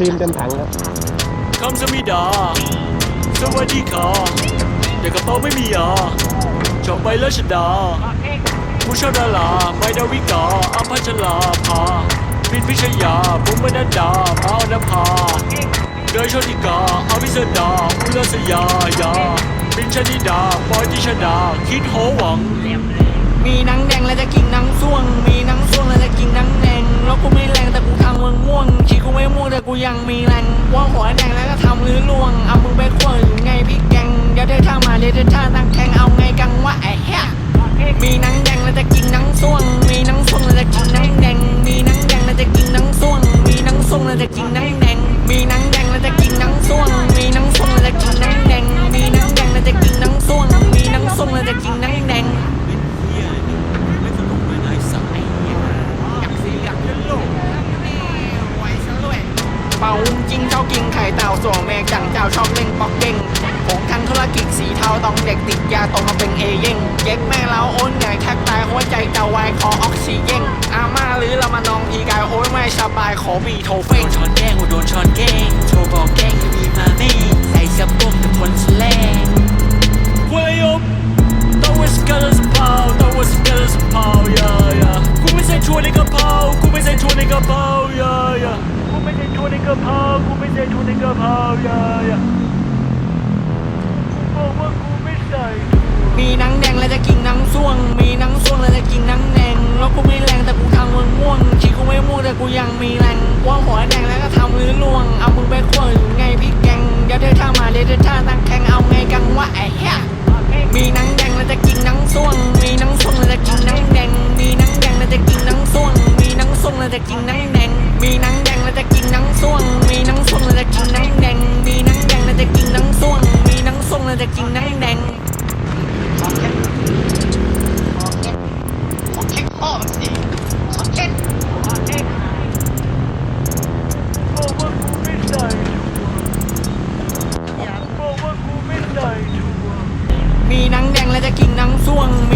รีมเต็มถังครับคำสมิดา สวัสดีค่ะเด็กกระเป๋าไม่มีอะชอบไปแล้วชดา ผู้ชอบดาราไม่ดาวิกาอัมพัชราภาบินพิชยาบุ้มบนัดดามาอนภาเดยโชติกาอภิสดาอุลสยายาบินชนิดาปอยติชดา คิดโหวัง มีหนังแดงแล้วจะกินหนังส่วง มีหนังส่วง เป่าจริงเจ้ากินไข่เต่าส่วงแมงจังเจ้าชอบเล่งปอกเด้งของทางธุรกิจสีเทาต้องเด็กติดยาตกมาเป็นเอเย่งเย็กแม่เราโอนใหญ่แทบตายหัวใจจะวายคอออกซิเจนอาม่าหรือเรามานองพีกายโอ้ยไม่สบายขอบีโทเฟโดงนช้อนแกงโดนช้อนแกงโทรบอกแกงมีมาแม่ใส่เสื้อโปกแต่คนสแลง Way up ต้องว่าสกัดสะเพราต้องว่าสกัดสะเพรา yeah yeah กูไม่ใช่ชัวร์ในกระเพรากูไม่ใช่ชวร์ในกระเพรา yeah yeah กูไม่ใช่ชัวร์ใน กระเพรากูไม่ใช่ชัวในกระเพรา yeah yeah กูบอกว่ากูไม่ใส่มีนังแดงแล้วจะกินนังส่วง มีนังส่วงแล้วจะกินนังแดงแล้วกูไม่แรงแต่กูทำมึงม่วงขี้กูไม่ม่วงแต่กูยังมีแรงว่าหัวแดงแล้วก็ทำลื้อลวง เอามึงไปขวอยู่ไงพี่แกงเดี๋ยวได้ท่ามาเดี๋ยวได้ท่าตั้งแข่งเอาไงกังวะไอ้เหี้ยมีนังแดงแล้วจะกินนังส่วง มีนังส่วงแล้วจะกินนังแดง มีนังแดงแล้วจะกินนังส่วง มีนังส่วงแล้วจะกินนัง น